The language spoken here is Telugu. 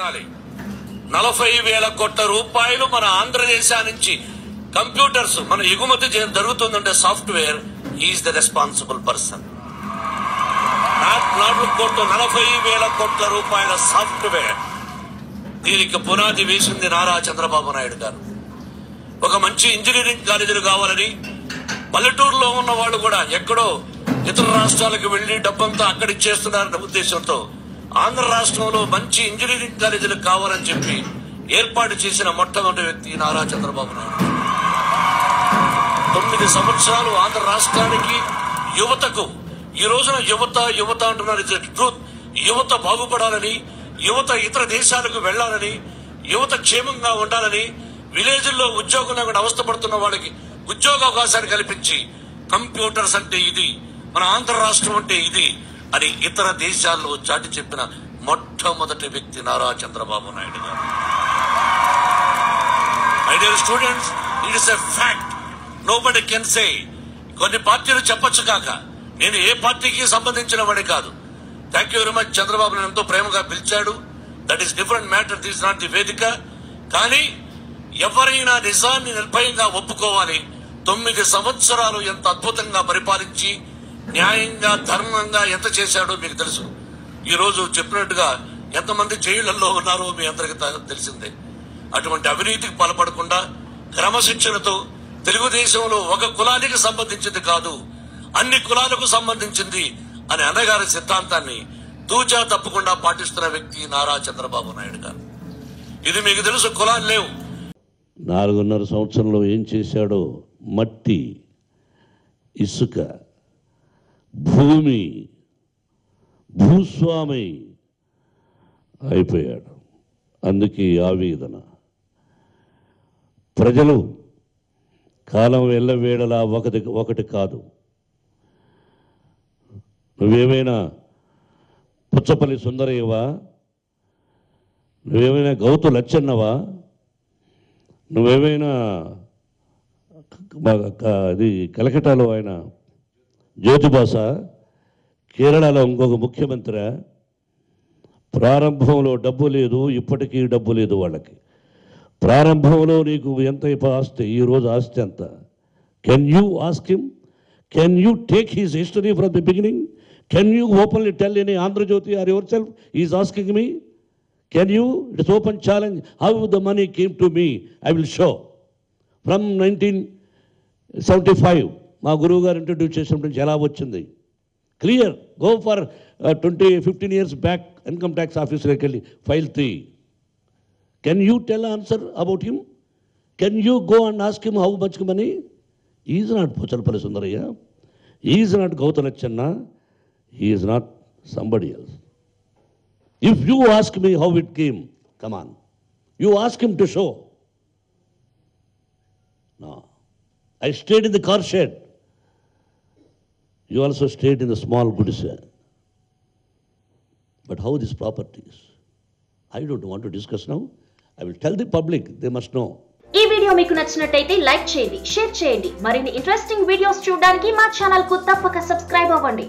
వినాలి నలభై వేల కోట్ల రూపాయలు మన ఆంధ్రదేశా నుంచి కంప్యూటర్స్ మన ఎగుమతి జరుగుతుందంటే software is the responsible person నాలుగు కోట్ల నలభై వేల కోట్ల రూపాయల సాఫ్ట్వేర్. దీనికి పునాది వేసింది నారా చంద్రబాబు నాయుడు గారు. ఒక మంచి ఇంజనీరింగ్ కాలేజీలు కావాలని పల్లెటూరులో ఉన్న వాళ్ళు కూడా ఎక్కడో ఇతర రాష్ట్రాలకు వెళ్ళి డబ్బంతా అక్కడిచ్చేస్తున్నారన్న ఉద్దేశంతో ఆంధ్ర రాష్ట్రంలో మంచి ఇంజనీరింగ్ కాలేజీలు కావాలని చెప్పి ఏర్పాటు చేసిన మొట్టమొదటి వ్యక్తి నారా చంద్రబాబు నాయుడు. తొమ్మిది సంవత్సరాలు ఆంధ్ర రాష్ట్రానికి యువతకు ఈ రోజున యువత యువత అంటున్నారు ఇట్స్ ట్రూత్. యువత బాగుపడాలని యువత ఇతర దేశాలకు వెళ్ళాలని యువత క్షేమంగా ఉండాలని విలేజ్ల్లో ఉద్యోగం లేకుండా అవస్థపడుతున్న వాళ్ళకి ఉద్యోగ అవకాశాలు కల్పించి కంప్యూటర్స్ అంటే ఇది మన ఆంధ్ర రాష్ట్రం అంటే ఇది అని ఇతర దేశాల్లో చాటి చెప్పిన మొట్టమొదటి వ్యక్తి Nara Chandrababu Naidu garu. My dear students it is a fact nobody can say కొన్ని పార్టీలు చెప్పొచ్చు కాక నేను ఏ పార్టీకి సంబంధించిన వాడి కాదు. Thank you very much Chandrababu నేను ఎంతో ప్రేమగా పిలిచాడు. That is different matter this not the వేదిక. కానీ ఎవరైనా నిజాన్ని నిర్భయంగా ఒప్పుకోవాలి. తొమ్మిది సంవత్సరాలు ఎంత అద్భుతంగా పరిపాలించి న్యాయంగా ధర్మంగా ఎంత చేశాడో మీకు తెలుసు. ఈ రోజు చెప్పినట్టుగా ఎంతమంది జైళ్ళలో ఉన్నారో మీ అందరికి తెలిసిందే. అటువంటి అవినీతికి పాల్పడకుండా క్రమశిక్షణతో తెలుగుదేశంలో ఒక కులానికి సంబంధించింది కాదు అన్ని కులాలకు సంబంధించింది అని అన్నగారి సిద్ధాంతాన్ని తూచా తప్పకుండా పాటిస్తున్న వ్యక్తి నారా చంద్రబాబు నాయుడు గారు. ఇది మీకు తెలుసు కులాలు లేవు. నాలుగున్నర సంవత్సరంలో ఏం చేశాడో మట్టి ఇసుక భూమి భూస్వామి అయిపోయాడు. అందుకే ఆవేదన. ప్రజలు కాలం వెళ్ళవేళలా ఒకటి ఒకటి కాదు. నువ్వేమైనా పుచ్చపల్లి సుందరయ్యవా? నువ్వేమైనా గౌతు లచ్చన్నవా? నువ్వేమైనా అది కలకటాలో ఆయన జ్యోతిబాస కేరళలో ఇంకొక ముఖ్యమంత్రి ప్రారంభంలో డబ్బు లేదు ఇప్పటికీ డబ్బు లేదు వాళ్ళకి. ప్రారంభంలో నీకు ఎంత ఆస్తి ఈరోజు ఆస్తి ఎంత? Can you ask him can you take his history from the beginning can you openly tell any Andhrajyothi or yourself is asking me can you it's open challenge how the money came to me I will show from nineteen seventy five మా గురువు గారు ఇంట్రడ్యూస్ చేసినప్పుడు జలా ఎలా వచ్చింది. Clear. Go for twenty fifteen years back income tax ఆఫీసర్కి వెళ్ళి file three can you tell answer about him can you go and ask him how much money is not Puchalapalli Sundarayya is not Gouthu Latchanna is not somebody else if you ask me how it came come on you ask him to show show. No. I stayed in the. You also stayed in the small గుడిస్ but how this properties I don't want discuss now I will tell the public they must know ఈ వీడియో మీకు నచ్చినట్లయితే లైక్ చేయండి షేర్ చేయండి. మరిన్ని ఇంట్రెస్టింగ్ వీడియోస్ చూడడానికి మా ఛానల్కు తప్పక సబ్స్క్రైబ్ అవ్వండి.